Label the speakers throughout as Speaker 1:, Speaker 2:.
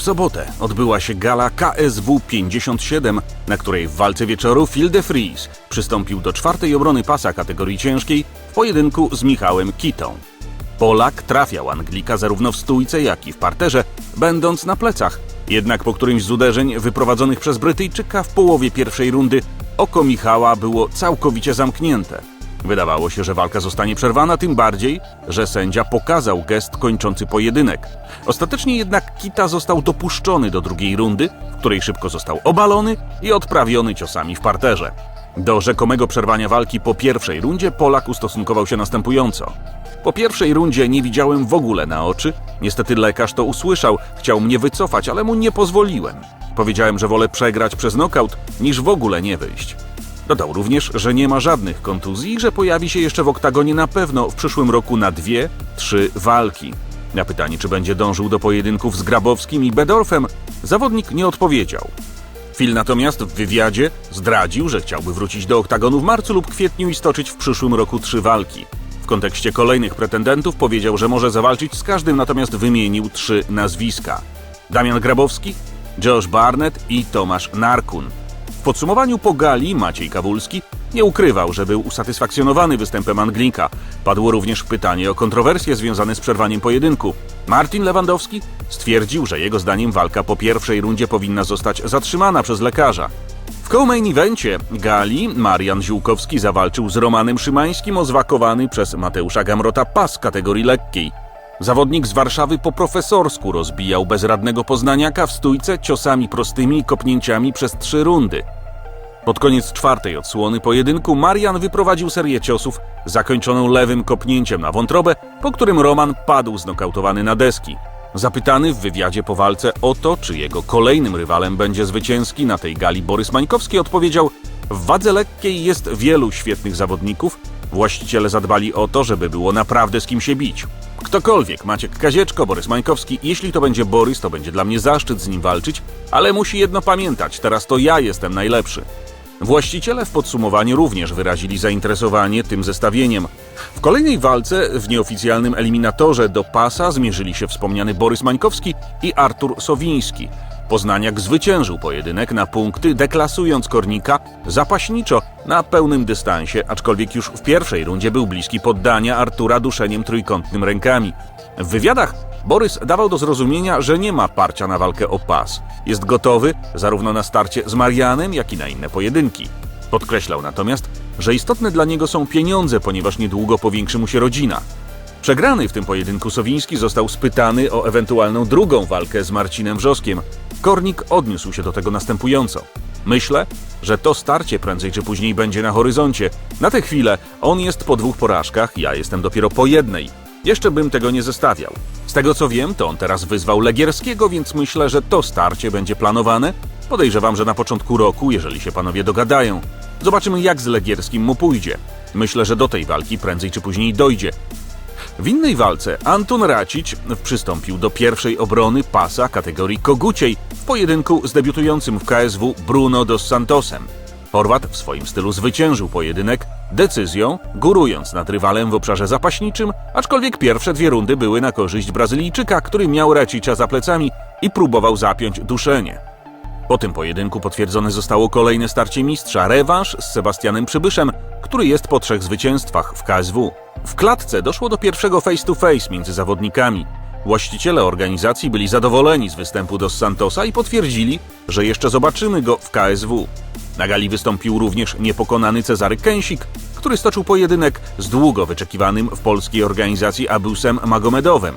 Speaker 1: W sobotę odbyła się gala KSW 57, na której w walce wieczoru Phil de Vries przystąpił do czwartej obrony pasa kategorii ciężkiej w pojedynku z Michałem Kitą. Polak trafiał Anglika zarówno w stójce, jak i w parterze, będąc na plecach. Jednak po którymś z uderzeń wyprowadzonych przez Brytyjczyka w połowie pierwszej rundy oko Michała było całkowicie zamknięte. Wydawało się, że walka zostanie przerwana, tym bardziej, że sędzia pokazał gest kończący pojedynek. Ostatecznie jednak Kita został dopuszczony do drugiej rundy, w której szybko został obalony i odprawiony ciosami w parterze. Do rzekomego przerwania walki po pierwszej rundzie Polak ustosunkował się następująco. Po pierwszej rundzie nie widziałem w ogóle na oczy. Niestety lekarz to usłyszał, chciał mnie wycofać, ale mu nie pozwoliłem. Powiedziałem, że wolę przegrać przez nokaut, niż w ogóle nie wyjść. Dodał również, że nie ma żadnych kontuzji i że pojawi się jeszcze w oktagonie na pewno w przyszłym roku na dwie, trzy walki. Na pytanie, czy będzie dążył do pojedynków z Grabowskim i Bedorfem, zawodnik nie odpowiedział. Phil natomiast w wywiadzie zdradził, że chciałby wrócić do oktagonu w marcu lub kwietniu i stoczyć w przyszłym roku trzy walki. W kontekście kolejnych pretendentów powiedział, że może zawalczyć z każdym, natomiast wymienił trzy nazwiska: Damian Grabowski, Josh Barnett i Tomasz Narkun. W podsumowaniu po gali Maciej Kawulski nie ukrywał, że był usatysfakcjonowany występem Anglika. Padło również pytanie o kontrowersje związane z przerwaniem pojedynku. Martin Lewandowski stwierdził, że jego zdaniem walka po pierwszej rundzie powinna zostać zatrzymana przez lekarza. W co-main evencie gali Marian Ziółkowski zawalczył z Romanem Szymańskim o zwakowany przez Mateusza Gamrota pas kategorii lekkiej. Zawodnik z Warszawy po profesorsku rozbijał bezradnego poznaniaka w stójce ciosami prostymi i kopnięciami przez trzy rundy. Pod koniec czwartej odsłony pojedynku Marian wyprowadził serię ciosów zakończoną lewym kopnięciem na wątrobę, po którym Roman padł znokautowany na deski. Zapytany w wywiadzie po walce o to, czy jego kolejnym rywalem będzie zwycięski na tej gali Borys Mańkowski, odpowiedział: W wadze lekkiej jest wielu świetnych zawodników. Właściciele zadbali o to, żeby było naprawdę z kim się bić. Ktokolwiek, Maciek Kazieczko, Borys Mańkowski, jeśli to będzie Borys, to będzie dla mnie zaszczyt z nim walczyć, ale musi jedno pamiętać, teraz to ja jestem najlepszy. Właściciele w podsumowaniu również wyrazili zainteresowanie tym zestawieniem. W kolejnej walce w nieoficjalnym eliminatorze do pasa zmierzyli się wspomniany Borys Mańkowski i Artur Sowiński. Poznaniak zwyciężył pojedynek na punkty, deklasując Kornika zapaśniczo na pełnym dystansie, aczkolwiek już w pierwszej rundzie był bliski poddania Artura duszeniem trójkątnym rękami. W wywiadach Borys dawał do zrozumienia, że nie ma parcia na walkę o pas. Jest gotowy zarówno na starcie z Marianem, jak i na inne pojedynki. Podkreślał natomiast, że istotne dla niego są pieniądze, ponieważ niedługo powiększy mu się rodzina. Przegrany w tym pojedynku Sowiński został spytany o ewentualną drugą walkę z Marcinem Wrzoskiem. Kornik odniósł się do tego następująco. Myślę, że to starcie prędzej czy później będzie na horyzoncie. Na tę chwilę on jest po dwóch porażkach, ja jestem dopiero po jednej. Jeszcze bym tego nie zestawiał. Z tego co wiem, to on teraz wyzwał Legierskiego, więc myślę, że to starcie będzie planowane. Podejrzewam, że na początku roku, jeżeli się panowie dogadają. Zobaczymy, jak z Legierskim mu pójdzie. Myślę, że do tej walki prędzej czy później dojdzie. W innej walce Anton Racic przystąpił do pierwszej obrony pasa kategorii koguciej w pojedynku z debiutującym w KSW Bruno dos Santosem. Chorwat w swoim stylu zwyciężył pojedynek decyzją, górując nad rywalem w obszarze zapaśniczym, aczkolwiek pierwsze dwie rundy były na korzyść Brazylijczyka, który miał Racicza za plecami i próbował zapiąć duszenie. Po tym pojedynku potwierdzone zostało kolejne starcie mistrza, rewanż z Sebastianem Przybyszem, który jest po trzech zwycięstwach w KSW. W klatce doszło do pierwszego face to face między zawodnikami. Właściciele organizacji byli zadowoleni z występu dos Santosa i potwierdzili, że jeszcze zobaczymy go w KSW. Na gali wystąpił również niepokonany Cezary Kęsik, który stoczył pojedynek z długo wyczekiwanym w polskiej organizacji Abusem Magomedowem.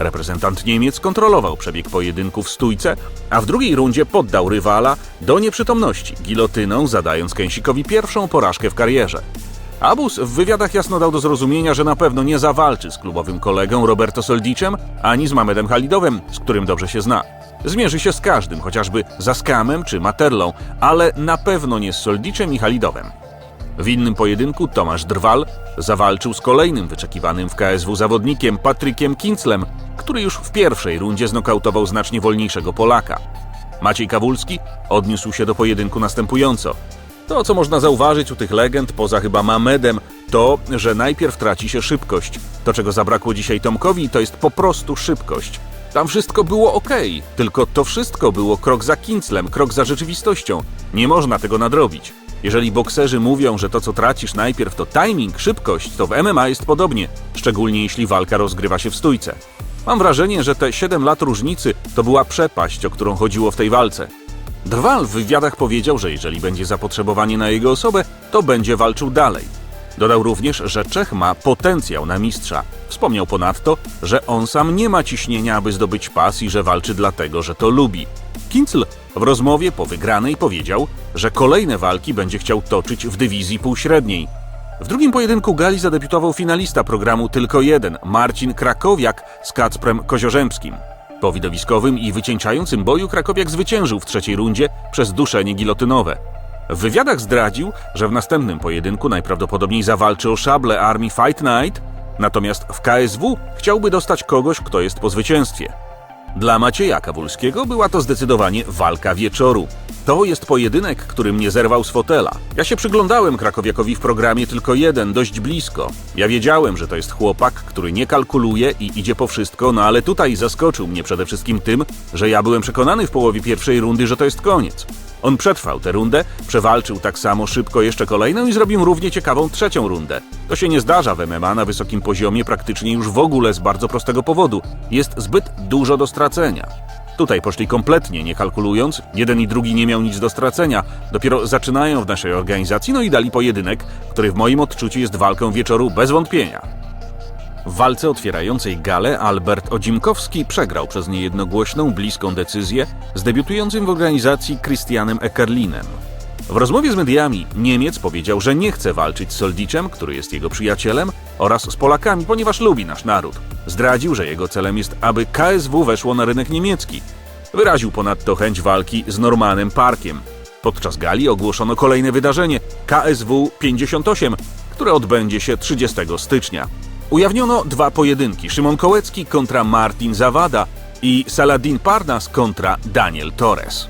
Speaker 1: Reprezentant Niemiec kontrolował przebieg pojedynku w stójce, a w drugiej rundzie poddał rywala do nieprzytomności gilotyną, zadając Kęsikowi pierwszą porażkę w karierze. Abus w wywiadach jasno dał do zrozumienia, że na pewno nie zawalczy z klubowym kolegą Roberto Soldicem ani z Mamedem Halidowem, z którym dobrze się zna. Zmierzy się z każdym, chociażby Zaskamem czy Materlą, ale na pewno nie z Soldicem i Halidowem. W innym pojedynku Tomasz Drwal zawalczył z kolejnym wyczekiwanym w KSW zawodnikiem Patrykiem Kinclem, który już w pierwszej rundzie znokautował znacznie wolniejszego Polaka. Maciej Kawulski odniósł się do pojedynku następująco. To, co można zauważyć u tych legend, poza chyba Mamedem, to, że najpierw traci się szybkość. To, czego zabrakło dzisiaj Tomkowi, to jest po prostu szybkość. Tam wszystko było ok, tylko to wszystko było krok za Kinclem, krok za rzeczywistością. Nie można tego nadrobić. Jeżeli bokserzy mówią, że to co tracisz najpierw to timing, szybkość, to w MMA jest podobnie, szczególnie jeśli walka rozgrywa się w stójce. Mam wrażenie, że te 7 lat różnicy to była przepaść, o którą chodziło w tej walce. Drwal w wywiadach powiedział, że jeżeli będzie zapotrzebowanie na jego osobę, to będzie walczył dalej. Dodał również, że Czech ma potencjał na mistrza. Wspomniał ponadto, że on sam nie ma ciśnienia, aby zdobyć pas i że walczy dlatego, że to lubi. Kincl w rozmowie po wygranej powiedział, że kolejne walki będzie chciał toczyć w dywizji półśredniej. W drugim pojedynku gali zadebiutował finalista programu Tylko Jeden, Marcin Krakowiak z Kacprem Koziorzębskim. Po widowiskowym i wycieńczającym boju Krakowiak zwyciężył w trzeciej rundzie przez duszenie gilotynowe. W wywiadach zdradził, że w następnym pojedynku najprawdopodobniej zawalczy o szable Army Fight Night, natomiast w KSW chciałby dostać kogoś, kto jest po zwycięstwie. Dla Macieja Kawulskiego była to zdecydowanie walka wieczoru. To jest pojedynek, który mnie zerwał z fotela. Ja się przyglądałem Krakowiakowi w programie tylko jeden, dość blisko. Ja wiedziałem, że to jest chłopak, który nie kalkuluje i idzie po wszystko, no ale tutaj zaskoczył mnie przede wszystkim tym, że ja byłem przekonany w połowie pierwszej rundy, że to jest koniec. On przetrwał tę rundę, przewalczył tak samo szybko jeszcze kolejną i zrobił równie ciekawą trzecią rundę. To się nie zdarza w MMA na wysokim poziomie praktycznie już w ogóle z bardzo prostego powodu. Jest zbyt dużo do stracenia. Tutaj poszli kompletnie nie kalkulując, jeden i drugi nie miał nic do stracenia, dopiero zaczynają w naszej organizacji, no i dali pojedynek, który w moim odczuciu jest walką wieczoru bez wątpienia. W walce otwierającej galę Albert Odzimkowski przegrał przez niejednogłośną, bliską decyzję z debiutującym w organizacji Christianem Eckerlinem. W rozmowie z mediami Niemiec powiedział, że nie chce walczyć z Soldiczem, który jest jego przyjacielem, oraz z Polakami, ponieważ lubi nasz naród. Zdradził, że jego celem jest, aby KSW weszło na rynek niemiecki. Wyraził ponadto chęć walki z Normanem Parkiem. Podczas gali ogłoszono kolejne wydarzenie KSW 58, które odbędzie się 30 stycznia. Ujawniono dwa pojedynki: Szymon Kołecki kontra Martin Zawada i Saladin Parnas kontra Daniel Torres.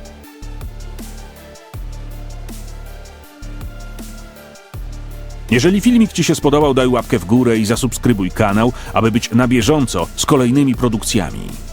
Speaker 2: Jeżeli filmik Ci się spodobał, daj łapkę w górę i zasubskrybuj kanał, aby być na bieżąco z kolejnymi produkcjami.